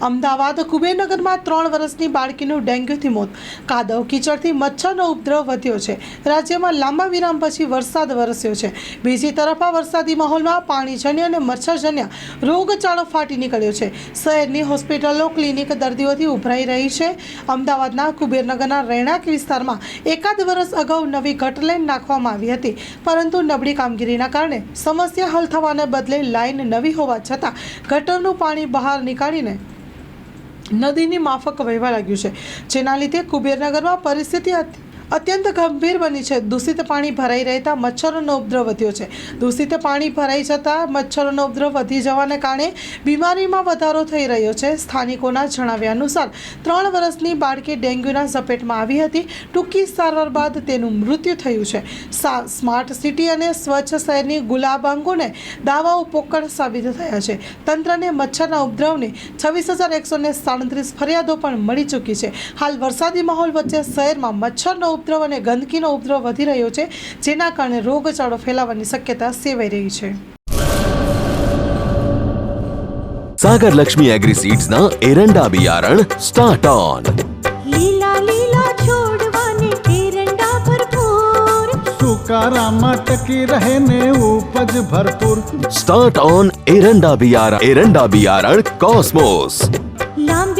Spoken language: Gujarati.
અમદાવાદ કુબેરનગરમાં ત્રણ વર્ષની બાળકીનું ડેન્ગ્યુથી મોત. કાદવ કીચડથી મચ્છરનો ઉપદ્રવ વધ્યો છે. રાજ્યમાં લાંબા વિરામ પછી વરસાદ વરસ્યો છે. બીજી તરફ આ વરસાદી માહોલમાં પાણીજન્ય અને મચ્છરજન્ય રોગચાળો ફાટી નીકળ્યો છે. શહેરની હોસ્પિટલો, ક્લિનિક દર્દીઓથી ઉભરાઈ રહી છે. અમદાવાદના કુબેરનગરના રહેણાંક વિસ્તારમાં એકાદ વર્ષ અગાઉ નવી ગટલેન નાખવામાં આવી હતી. પરંતુ નબળી કામગીરીના કારણે સમસ્યા હલ થવાને બદલે લાઈન નવી હોવા છતાં ગટરનું પાણી બહાર નીકાળીને નદીની માફક વહેવા લાગ્યું છે. જેના લીધે કુબેરનગરમાં પરિસ્થિતિ અત- અત્યંત ગંભીર બની છે. દૂષિત પાણી ભરાઈ રહેતા મચ્છરોનો ઉપદ્રવ વધ્યો છે. દૂષિત પાણી ભરાઈ જતાં મચ્છરોનો ઉપદ્રવ વધી જવાને કારણે બીમારીમાં વધારો થઈ રહ્યો છે. સ્થાનિકોના જણાવ્યા અનુસાર, ત્રણ વર્ષની બાળકી ડેન્ગ્યુના ઝપેટમાં આવી હતી. ટૂંકી સારવાર બાદ તેનું મૃત્યુ થયું છે. સ્માર્ટ સિટી અને સ્વચ્છ શહેરની ગુલાબ અંગોને દાવાઓ પોકળ સાબિત થયા છે. તંત્રને મચ્છરના ઉપદ્રવની છવ્વીસ હજાર એકસો સાડત્રીસ ફરિયાદો પણ મળી ચૂકી છે. હાલ વરસાદી માહોલ વચ્ચે શહેરમાં મચ્છરનો ઉપદ્રવ અને ગંદકીનો ઉપદ્રવ વધી રહ્યો છે જેના કારણે રોગચાળો ફેલાવાની શક્યતા સેવાઈ રહી છે. સાગર લક્ષ્મી એગ્રી સીડ્સના એરંડા બિયારણ સ્ટાર્ટ ઓન લીલા લીલા છોડવાને એરંડા ભરપૂર. સુકારામાં ટકી રહે ને ઉપજ ભરપૂર. સ્ટાર્ટ ઓન એરંડા બિયારણ એરંડા બિયારણ કોસ્મોસ લાંબી